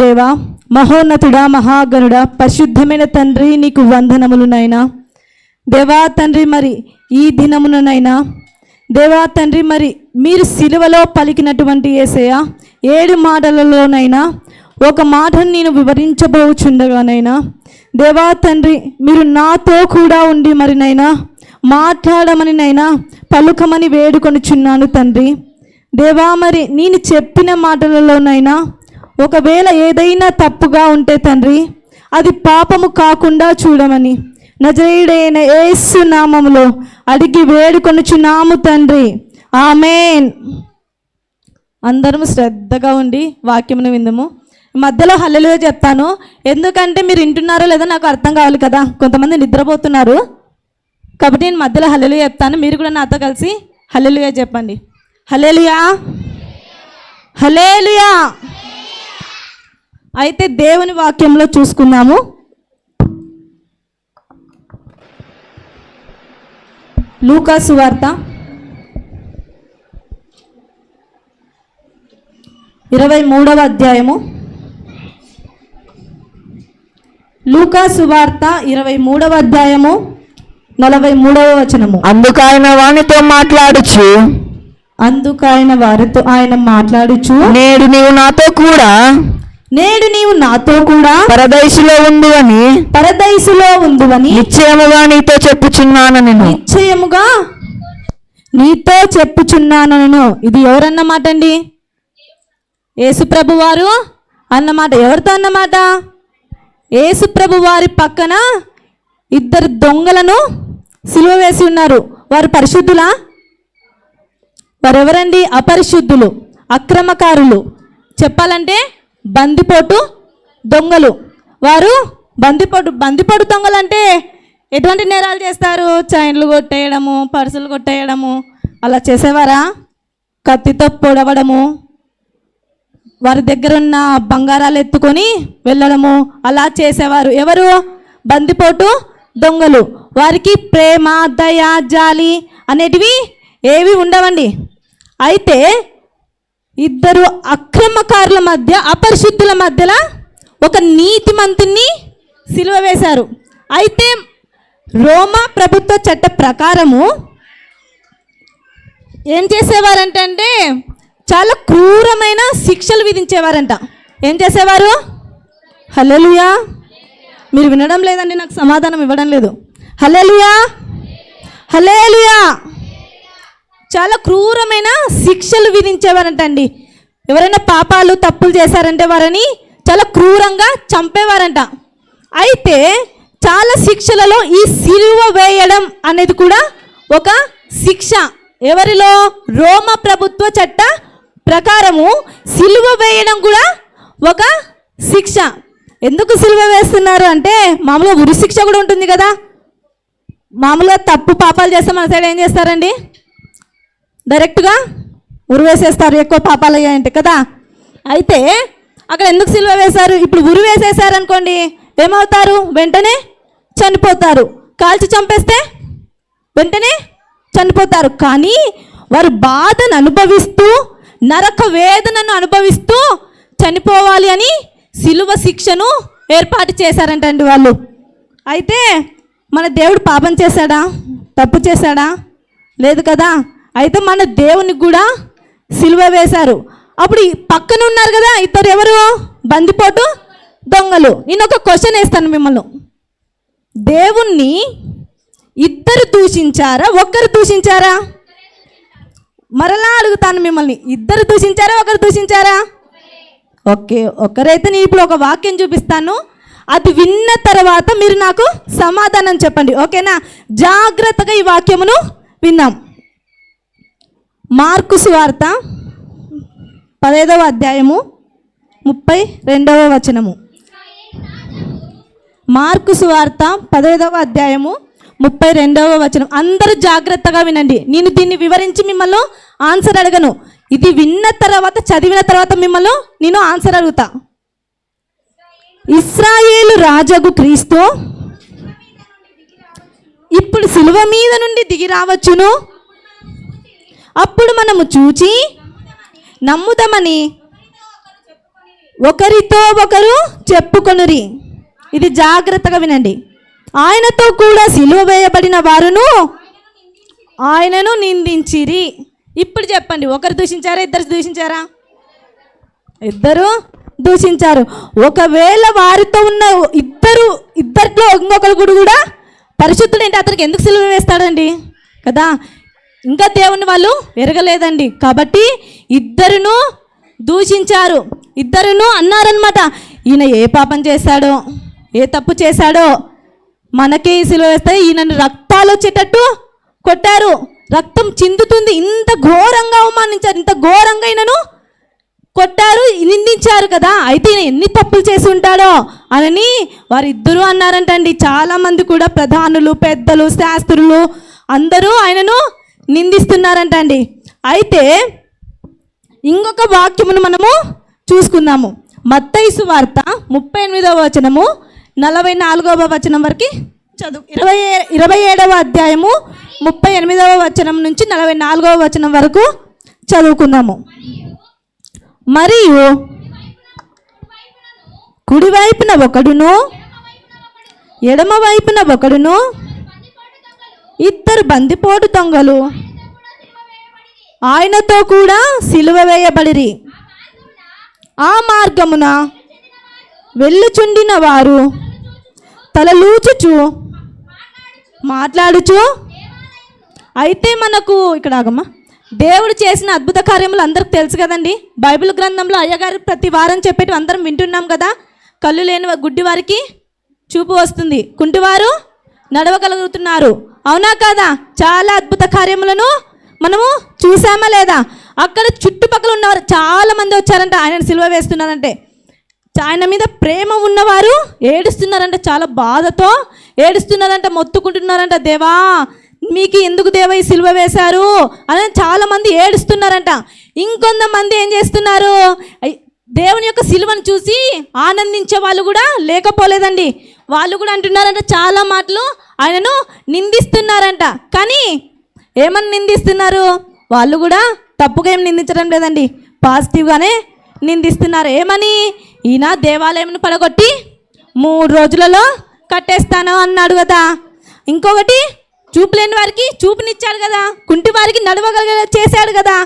దేవా మహోన్నతుడా మహాగణుడా పరిశుద్ధమైన తండ్రి నీకు వందనములు నాయనా. దేవా తండ్రి మరి ఈ దినముననైనా దేవా తండ్రి మరి మీరు సిలువలో పలికినటువంటి ఏసయ ఏడు మాటలలోనైనా ఒక మాటను నేను వివరించబోచుండగానైనా దేవా తండ్రి మీరు నాతో కూడా ఉండి మరినైనా మాట్లాడమని నైనా పలుకమని వేడుకొనుచున్నాను తండ్రి. దేవా మరి నేను చెప్పిన మాటలలోనైనా ఒకవేళ ఏదైనా తప్పుగా ఉంటే తండ్రి అది పాపము కాకుండా చూడమని. నజరేయుడైన ఏసు నామములో అడిగి వేడుకొనుచున్నాము తండ్రి. ఆమెన్. అందరం శ్రద్ధగా ఉండి వాక్యమును విందము. మధ్యలో హల్లెలూయా చెప్తాను. ఎందుకంటే మీరు వింటున్నారో లేదో నాకు అర్థం కావాలి కదా. కొంతమంది నిద్రపోతున్నారు. కాబట్టి నేను మధ్యలో హల్లెలు చెప్తాను. మీరు కూడా నాతో కలిసి హల్లెలుగా చెప్పండి. హలేలుయా హలేలుయా అయితే దేవుని వాక్యంలో చూసుకుందాము. లూకాసు వార్త ఇరవై మూడవ అధ్యాయము. లూకాసు వార్త ఇరవై మూడవ అధ్యాయము నలభై మూడవ వచనము. అందుకు ఆయన వానితో మాట్లాడుచు. అందుకు ఆయన వారితో ఆయన మాట్లాడుచు. నేడు నీవు నాతో కూడా నేడు నీవు నాతో కూడా పరదైసులో ఉంది అని పరదైసులో ఉందువని నిశ్చయముగా నీతో చెప్పుచున్నాను నేను నిశ్చయముగా నీతో చెప్పుచున్నాను ఇది ఎవరన్నమాట అండి యేసుప్రభు వారు అన్నమాట. ఎవరితో అన్నమాట? యేసుప్రభు వారి పక్కన ఇద్దరు దొంగలను సిలువ వేసి ఉన్నారు. వారు పరిశుద్ధులా? వారెవరండి? అపరిశుద్ధులు అక్రమకారులు. చెప్పాలంటే బందిపోటు దొంగలు. వారు బందిపోటు బందిపోటు దొంగలు అంటే ఎటువంటి నేరాలు చేస్తారు? చైన్లు కొట్టేయడము పర్సులు కొట్టేయడము అలా చేసేవారా? కత్తితో పొడవడము వారి దగ్గర ఉన్న బంగారాలు ఎత్తుకొని వెళ్ళడము అలా చేసేవారు. ఎవరు? బందిపోటు దొంగలు. వారికి ప్రేమ దయ జాలి అనేటివి ఏవి ఉండవండి. అయితే ఇద్దరు అక్రమకారుల మధ్య అపరిశుద్ధుల మధ్యలో ఒక నీతిమంతుని సిలువ వేశారు. అయితే రోమా ప్రభుత్వ చట్ట ప్రకారము ఏం చేసేవారంటే అంటే చాలా క్రూరమైన శిక్షలు విధించేవారంట. ఏం చేసేవారు? హలలుయా మీరు వినడం లేదండి నాకు సమాధానం ఇవ్వడం లేదు. హలలుయా హలేలుయా చాలా క్రూరమైన శిక్షలు విధించేవారంటండి. ఎవరైనా పాపాలు తప్పులు చేశారంటే వారిని చాలా క్రూరంగా చంపేవారంట. అయితే చాలా శిక్షలలో ఈ సిలువ వేయడం అనేది కూడా ఒక శిక్ష. ఎవరిలో? రోమ ప్రభుత్వ చట్ట ప్రకారము సిలువ వేయడం కూడా ఒక శిక్ష. ఎందుకు సిలువ వేస్తున్నారు అంటే మామూలుగా ఉరి శిక్ష కూడా ఉంటుంది కదా. మామూలుగా తప్పు పాపాలు చేస్తే మన సైడ్ ఏం చేస్తారండి? డైరెక్ట్గా ఉరివేసేస్తారు ఎక్కువ పాపాలు అయ్యాయంటే కదా? అయితే అక్కడ ఎందుకు సిలువ వేశారు? ఇప్పుడు ఉరి వేసేసారు అనుకోండి ఏమవుతారు? వెంటనే చనిపోతారు. కాల్చి చంపేస్తే వెంటనే చనిపోతారు. కానీ వారు బాధను అనుభవిస్తూ నరక వేదనను అనుభవిస్తూ చనిపోవాలి అని సిలువ శిక్షను ఏర్పాటు చేశారంటండి వాళ్ళు. అయితే మన దేవుడు పాపం చేశాడా? తప్పు చేశాడా? లేదు కదా? అయితే మన దేవుని కూడా సిలువ వేశారు. అప్పుడు పక్కన ఉన్నారు కదా ఇద్దరు ఎవరు? బందిపోటు దొంగలు. నేను ఒక క్వశ్చన్ వేస్తాను మిమ్మల్ని. దేవుణ్ణి ఇద్దరు దూషించారా? ఒక్కరు దూషించారా? మరలా అడుగుతాను మిమ్మల్ని. ఇద్దరు దూషించారా ఒకరు దూషించారా? ఓకే ఒకరైతే నేను ఇప్పుడు ఒక వాక్యం చూపిస్తాను. అది విన్న తర్వాత మీరు నాకు సమాధానం చెప్పండి. ఓకేనా? జాగ్రత్తగా ఈ వాక్యమును విన్నాం. మార్కు సువార్త పదైదవ అధ్యాయము ముప్పై రెండవ వచనము. మార్కు సువార్త పదైదవ అధ్యాయము ముప్పై రెండవ వచనం. అందరూ జాగ్రత్తగా వినండి. నేను దీన్ని వివరించి మిమ్మల్ని ఆన్సర్ అడగను. ఇది విన్న తర్వాత చదివిన తర్వాత మిమ్మల్ని నేను ఆన్సర్ అడుగుతా. ఇస్రాయేలు రాజగు క్రీస్తు ఇప్పుడు సిలువ మీద నుండి దిగి రావచ్చును? అప్పుడు మనము చూచి నమ్ముదమని ఒకరితో ఒకరు చెప్పుకొనురి. ఇది జాగ్రత్తగా వినండి. ఆయనతో కూడా సిలువ వేయబడిన వారును ఆయనను నిందించిరి. ఇప్పుడు చెప్పండి ఒకరు దూషించారా ఇద్దరు దూషించారా? ఇద్దరు దూషించారు. ఒకవేళ వారితో ఉన్న ఇద్దరు ఇద్దరిలో ఇంకొకరు కూడా కూడా పరిశుద్ధుడు ఏంటి అతనికి ఎందుకు సిలువ వేస్తాడండి? కదా? ఇంకా దేవుని వాళ్ళు ఎరగలేదండి. కాబట్టి ఇద్దరును దూషించారు. ఇద్దరును అన్నారనమాట ఈయన ఏ పాపం చేశాడో ఏ తప్పు చేశాడో మనకే ఈ సిలువ వేస్తే ఈయనను రక్తాలు వచ్చేటట్టు కొట్టారు. రక్తం చిందుతుంది. ఇంత ఘోరంగా అవమానించారు. ఇంత ఘోరంగా ఈయనను కొట్టారు నిందించారు కదా. అయితే ఈయన ఎన్ని తప్పులు చేసి ఉంటాడో అని వారిద్దరూ అన్నారంటండి. చాలామంది కూడా ప్రధానులు పెద్దలు శాస్త్రులు అందరూ ఆయనను నిందిస్తున్నారంట అండి అయితే ఇంకొక వాక్యమును మనము చూసుకుందాము. మత్తైసు వార్త ముప్పై ఎనిమిదవ వచనము నలభై నాలుగవ వచనం వరకు చదువు. ఇరవై ఇరవై ఏడవ అధ్యాయము ముప్పై ఎనిమిదవ వచనం నుంచి నలభై నాలుగవ వచనం వరకు చదువుకుందాము. మరియు కుడివైపున ఒకడును ఎడమ వైపున ఒకడును ఇద్దరు బందిపోటు దొంగలు. ఆయనతో కూడా సిలువ వేయబడిరి. ఆ మార్గమున వెళ్ళుచుండిన వారు తలలూచుచు మాట్లాడుచు అయితే మనకు ఇక్కడ ఆగమ్మా. దేవుడు చేసిన అద్భుత కార్యములు అందరికి తెలుసు కదండి. బైబిల్ గ్రంథంలో అయ్యగారు ప్రతి వారం చెప్పేటి అందరం వింటున్నాం కదా. కళ్ళు లేని గుడ్డి వారికి చూపు వస్తుంది. కుంటివారు నడవగలుగుతున్నారు. అవునా కాదా? చాలా అద్భుత కార్యములను మనము చూసామా లేదా? అక్కడ చుట్టుపక్కల ఉన్నవారు చాలా మంది వచ్చారంట. ఆయన సిలువ వేస్తున్నారంటే. ఆయన మీద ప్రేమ ఉన్నవారు ఏడుస్తున్నారంట చాలా బాధతో. ఏడుస్తున్నారంట మొత్తుకుంటున్నారంట దేవా మీకు ఎందుకు దేవ ఈ సిలువ వేశారు? అని చాలా మంది ఏడుస్తున్నారంట. ఇంకొంతమంది ఏం చేస్తున్నారు? దేవుని యొక్క సిలువను చూసి ఆనందించే వాళ్ళు కూడా లేకపోలేదండి. వాళ్ళు కూడా అంటున్నారంట చాలా మాటలు. ఆయనను నిందిస్తున్నారంట. కానీ ఏమని నిందిస్తున్నారు? వాళ్ళు కూడా తప్పుగా ఏం నిందించడం లేదండి. పాజిటివ్గానే నిందిస్తున్నారు. ఏమని? ఈయన దేవాలయంను పడగొట్టి మూడు రోజులలో కట్టేస్తాను అన్నాడు కదా. ఇంకొకటి చూపు లేని వారికి చూపునిచ్చాడు కదా. కుంటి వారికి నడవగలిగే చేశాడు కదా.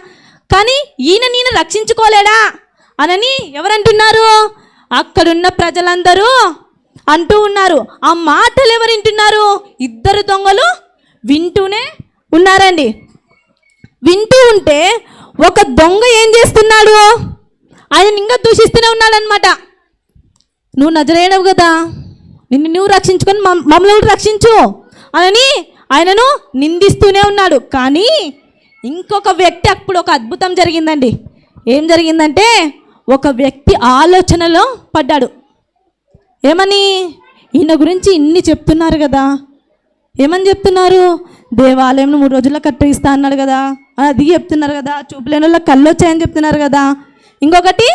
కానీ ఈయన నేను రక్షించుకోలేడా? అనని ఎవరంటున్నారు? అక్కడున్న ప్రజలందరూ అంటూ ఉన్నారు. ఆ మాటలు ఎవరు వింటున్నారు? ఇద్దరు దొంగలు వింటూనే ఉన్నారండి. వింటూ ఉంటే ఒక దొంగ ఏం చేస్తున్నాడు? ఆయన ఇంకా దూషిస్తూనే ఉన్నాడనమాట నువ్వు నజరేయడవు కదా. నిన్ను నువ్వు రక్షించుకొని మమ్- మమ్మల్ని కూడా రక్షించు అని ఆయనను నిందిస్తూనే ఉన్నాడు. కానీ ఇంకొక వ్యక్తి అప్పుడు ఒక అద్భుతం జరిగిందండి. ఏం జరిగిందంటే ఒక వ్యక్తి ఆలోచనలో పడ్డాడు. ఏమని? ఈయన గురించి ఇన్ని చెప్తున్నారు కదా. ఏమని చెప్తున్నారు? దేవాలయంను మూడు రోజుల్లో కట్టిస్తా అన్నాడు కదా. అది చెప్తున్నారు కదా. చూపులేని వాళ్ళకి కళ్ళు వచ్చాయని చెప్తున్నారు కదా. ఇంకొకటి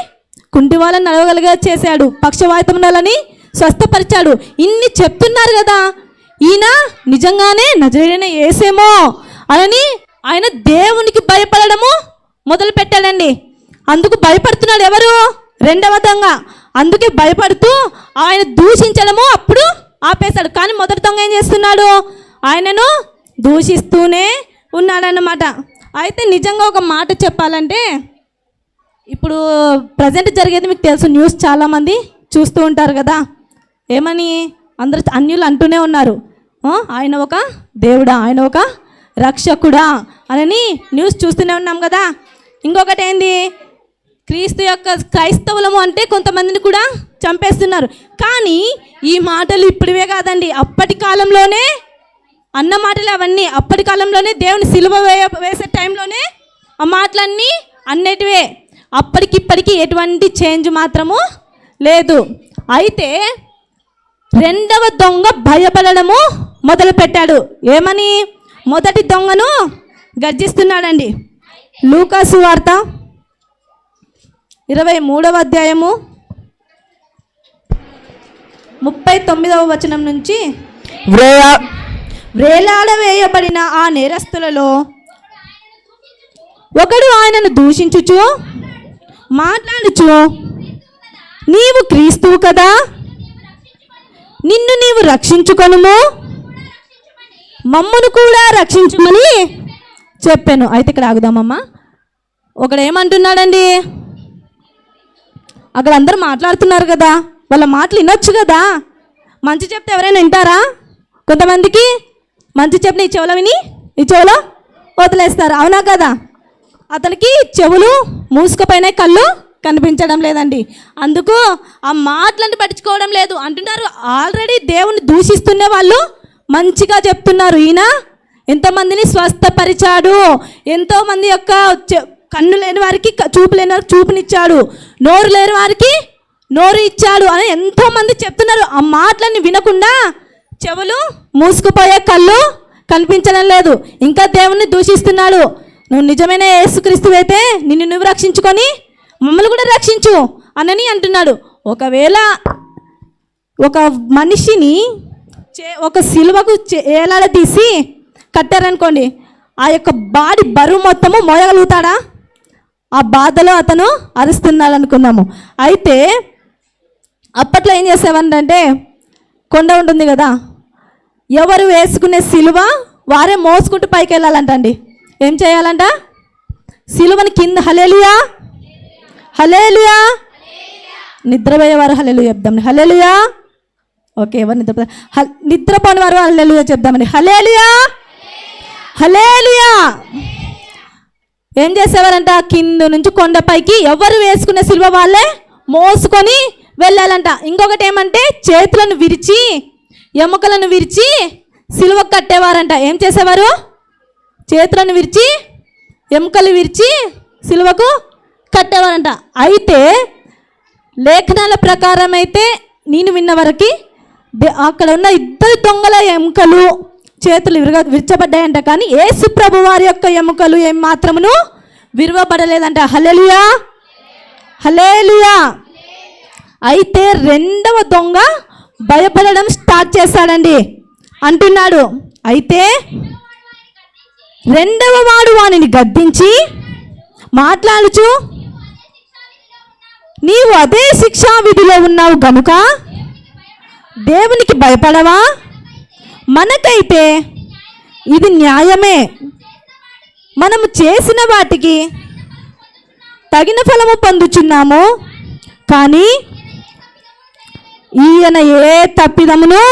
కుంటి వాళ్ళని నడవగలిగా చేశాడు. పక్షవాతం ఉండాలని స్వస్థపరిచాడు. ఇన్ని చెప్తున్నారు కదా. ఈయన నిజంగానే నజరైన ఏసేమో అని ఆయన దేవునికి భయపడడము మొదలు పెట్టాడండి అందుకు భయపడుతున్నాడు ఎవరు? రెండవ దొంగ. అందుకే భయపడుతూ ఆయన దూషించడము అప్పుడు ఆపేశాడు. కానీ మొదటి దొంగ ఏం చేస్తున్నాడు? ఆయనను దూషిస్తూనే ఉన్నాడన్నమాట. అయితే నిజంగా ఒక మాట చెప్పాలంటే ఇప్పుడు ప్రజెంట్ జరిగేది మీకు తెలుసు న్యూస్ చాలామంది చూస్తూ ఉంటారు కదా. ఏమని? అందరు అన్యులు అంటూనే ఉన్నారు. ఆయన ఒక దేవుడా? ఆయన ఒక రక్షకుడా? అని న్యూస్ చూస్తూనే ఉన్నాం కదా. ఇంకొకటి ఏంది? క్రీస్తు యొక్క క్రైస్తవులము అంటే కొంతమందిని కూడా చంపేస్తున్నారు. కానీ ఈ మాటలు ఇప్పుడివే కాదండి. అప్పటి కాలంలోనే అన్న మాటలు అవన్నీ అప్పటి కాలంలోనే దేవుని సిలువ వేయ వేసే టైంలోనే ఆ మాటలన్నీ అన్నిటివే. అప్పటికిప్పటికీ ఎటువంటి చేంజ్ మాత్రము లేదు. అయితే రెండవ దొంగ భయపడడము మొదలుపెట్టాడు. ఏమని? మొదటి దొంగను గర్జిస్తున్నాడండి. లూకాసు వార్త ఇరవై మూడవ అధ్యాయము ముప్పై తొమ్మిదవ వచనం నుంచి. వ్రేయ వేలాడవేయబడిన ఆ నేరస్తులలో ఒకడు ఆయనను దూషించుచు మాట్లాడుచు నీవు క్రీస్తువు కదా? నిన్ను నీవు రక్షించుకొనుము? మమ్మను కూడా రక్షించుమని చెప్పాను. అయితే ఇక్కడ ఆగుదామమ్మా. ఒకడు ఏమంటున్నాడండి? అక్కడ అందరూ మాట్లాడుతున్నారు కదా. వాళ్ళ మాటలు వినొచ్చు కదా. మంచి చెప్తే ఎవరైనా వింటారా? కొంతమందికి మంచి చెప్పిన ఈ చెవులో విని ఈ చెవులో వదిలేస్తారు. అవునా కదా? అతనికి చెవులు మూసుకుపోయినాయి కళ్ళు కనిపించడం లేదండి. అందుకు ఆ మాటలను పట్టించుకోవడం లేదు. అంటున్నారు ఆల్రెడీ దేవుని దూషిస్తున్న వాళ్ళు మంచిగా చెప్తున్నారు. ఈయన ఎంతోమందిని స్వస్థపరిచాడు. ఎంతోమంది యొక్క చె- కన్ను లేని వారికి చూపు లేని వారికి చూపునిచ్చాడు. నోరు లేని వారికి నోరు ఇచ్చాడు అని ఎంతోమంది చెప్తున్నారు. ఆ మాటలన్నీ వినకుండా చెవులు మూసుకుపోయే కళ్ళు కనిపించడం లేదు. ఇంకా దేవుణ్ణి దూషిస్తున్నాడు. నువ్వు నిజమైన యేసుక్రీస్తు అయితే నిన్ను నువ్వు రక్షించుకొని మమ్మల్ని కూడా రక్షించు అనని అంటున్నాడు. ఒకవేళ ఒక మనిషిని చే ఒక సిలువకు చే- ఏలాడదీసి కట్టారనుకోండి ఆ యొక్క బాడీ బరువు మొత్తము మోయగలుగుతాడా? ఆ బాధలో అతను అరుస్తున్నాడు అనుకున్నాము అయితే అప్పట్లో ఏం చేసేవారంటే కొండ ఉంటుంది కదా ఎవరు వేసుకునే సిలువ వారే మోసుకుంటూ పైకి వెళ్ళాలంటండి ఏం చేయాలంట? సిలువని కింద హలేలుయా హలేలుయా నిద్రపోయేవారు హలేలు చెప్దాం హలేలుయా ఓకే ఎవరు నిద్రపో నిద్రపోని వారు హలేలుయా చెప్దామండి హలేలుయా హలేలుయా ఏం చేసేవారంట? కింద నుంచి కొండపైకి ఎవరు వేసుకునే సిల్వ వాళ్ళే మోసుకొని వెళ్ళాలంట. ఇంకొకటి ఏమంటే చేతులను విరిచి ఎముకలను విరిచి సిలువ కట్టేవారంట. ఏం చేసేవారు? చేతులను విరిచి ఎముకలు విరిచి సిలువకు కట్టేవారంట. అయితే లేఖనాల ప్రకారం అయితే నేను విన్న వరకు దే- అక్కడ ఉన్న ఇద్దరు దొంగల ఎముకలు చేతులు విరగ విరచబడ్డాయంట. కానీ యేసు ప్రభు వారి యొక్క ఎముకలు ఏం మాత్రమును విరవబడలేదంట. హలేలుయా హలేలుయా అయితే రెండవ దొంగ భయపడడం స్టార్ట్ చేశాడండి. అంటున్నాడు అయితే రెండవ వాడు వానిని గద్దించి మాట్లాడుచు. నీవు అదే శిక్షా విధిలో ఉన్నావు గనుక దేవునికి భయపడవా? మనకైతే ఇది న్యాయమే. మనము చేసిన వాటికి తగిన ఫలము పొందుచున్నాము. కానీ ఈయన ఏ తప్పిదమును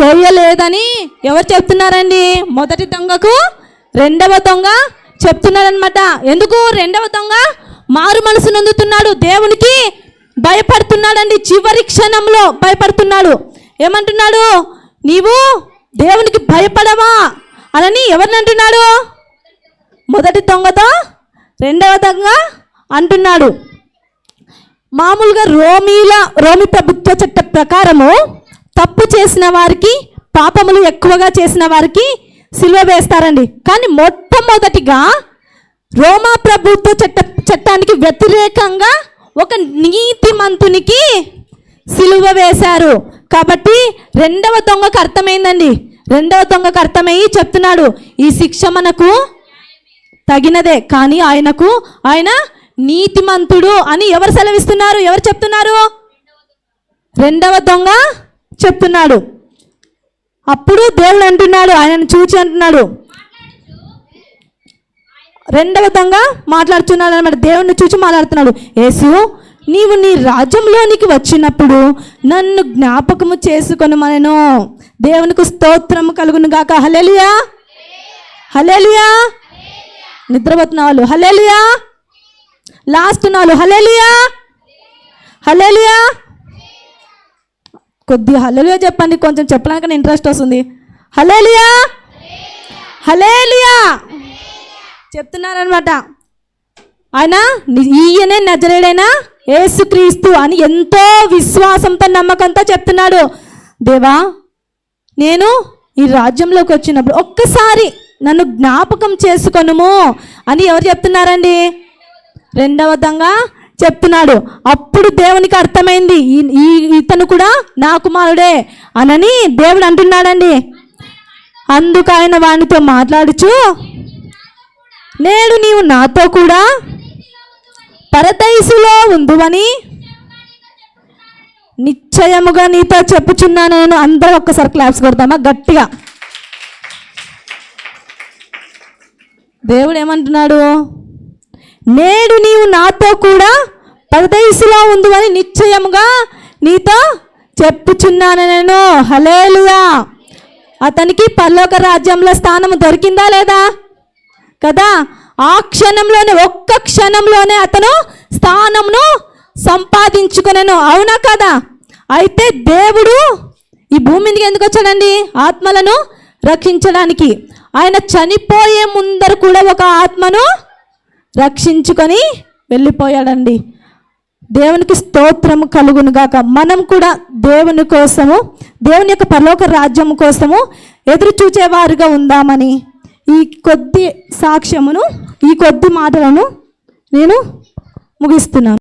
చేయలేదని ఎవరు చెప్తున్నారండి? మొదటి దొంగకు రెండవ దొంగ చెప్తున్నారనమాట ఎందుకు రెండవ దొంగ? మారు మనసు నొందుతున్నాడు. దేవునికి భయపడుతున్నాడండి. చివరి క్షణంలో భయపడుతున్నాడు. ఏమంటున్నాడు? నీవు దేవునికి భయపడవా అనని ఎవరిని అంటున్నాడు? మొదటి దొంగతో రెండవ దొంగ అంటున్నాడు. మామూలుగా రోమీల రోమి ప్రభుత్వ చట్ట ప్రకారము తప్పు చేసిన వారికి పాపములు ఎక్కువగా చేసిన వారికి సిలువ వేస్తారండి. కానీ మొట్టమొదటిగా రోమా ప్రభుత్వ చట్ట చట్టానికి వ్యతిరేకంగా ఒక నీతిమంతునికి సిలువ వేశారు. కాబట్టి రెండవ దొంగకు అర్థమైందండి. రెండవ దొంగకు అర్థమయ్యి చెప్తున్నాడు ఈ శిక్ష మనకు తగినదే కానీ ఆయనకు ఆయన నీతిమంతుడు అని ఎవరు సెలవిస్తున్నారు? ఎవరు చెప్తున్నారు? రెండవ దొంగ చెప్తున్నాడు. అప్పుడు దేవుడు అంటున్నాడు ఆయనను చూచి అంటున్నాడు. రెండవ దొంగ మాట్లాడుతున్నాడు అనమాట దేవుడిని చూచి మాట్లాడుతున్నాడు. యేసు నీవు నీ రాజ్యంలోనికి వచ్చినప్పుడు నన్ను జ్ఞాపకము చేసుకొని మనను దేవునికి స్తోత్రము కలుగును గాక. హలేలియా హలేలియా నిద్రపోతున్న హలేలియా లాస్ట్ నాలు. హలేలియా హలేలియా కొద్దిగా హలేలియా చెప్పండి. కొంచెం చెప్పడానికి ఇంట్రెస్ట్ వస్తుంది. హలేలియా హలేలియా చెప్తున్నారనమాట ఆయన ఈయనే నజరేడైనా? ఏసుక్రీస్తు అని ఎంతో విశ్వాసంతో నమ్మకంతో చెప్తున్నాడు. దేవా నేను ఈ రాజ్యంలోకి వచ్చినప్పుడు ఒక్కసారి నన్ను జ్ఞాపకం చేసుకొనుము అని ఎవరు చెప్తున్నారండి? రెండవ విధంగా చెప్తున్నాడు. అప్పుడు దేవునికి అర్థమైంది ఈ- ఈ ఇతను కూడా నా కుమారుడే అనని దేవుడు అంటున్నాడండి. అందుకు ఆయన వానితో మాట్లాడుచు నేడు నీవు నాతో కూడా పరదైసులో ఉందువని నిశ్చయముగా నీతో చెప్పుచున్నాను నేను. అందరూ ఒక్కసారి క్లాప్స్ కొడతామా గట్టిగా. దేవుడు ఏమంటున్నాడు? నేడు నీవు నాతో కూడా పరదైసులో ఉండు అని నిశ్చయముగా నీతో చెప్పుచున్నాను నేను. హలేలుగా అతనికి పల్లోక రాజ్యంలో స్థానం దొరికిందా లేదా? కదా? ఆ క్షణంలోనే ఒక్క క్షణంలోనే అతను స్థానంను సంపాదించుకునేను. అవునా కదా? అయితే దేవుడు ఈ భూమి మీదకి ఎందుకు వచ్చాడండి? ఆత్మలను రక్షించడానికి. ఆయన చనిపోయే ముందర కూడా ఒక ఆత్మను రక్షించుకొని వెళ్ళిపోయాడండి. దేవునికి స్తోత్రము కలుగును గాక. మనం కూడా దేవుని కోసము దేవుని యొక్క పరలోక రాజ్యం కోసము ఎదురు చూచేవారుగా ఉందామని. ఈ కొద్ది సాక్ష్యమును ఈ కొద్ది మాటలను నేను ముగిస్తున్నాను.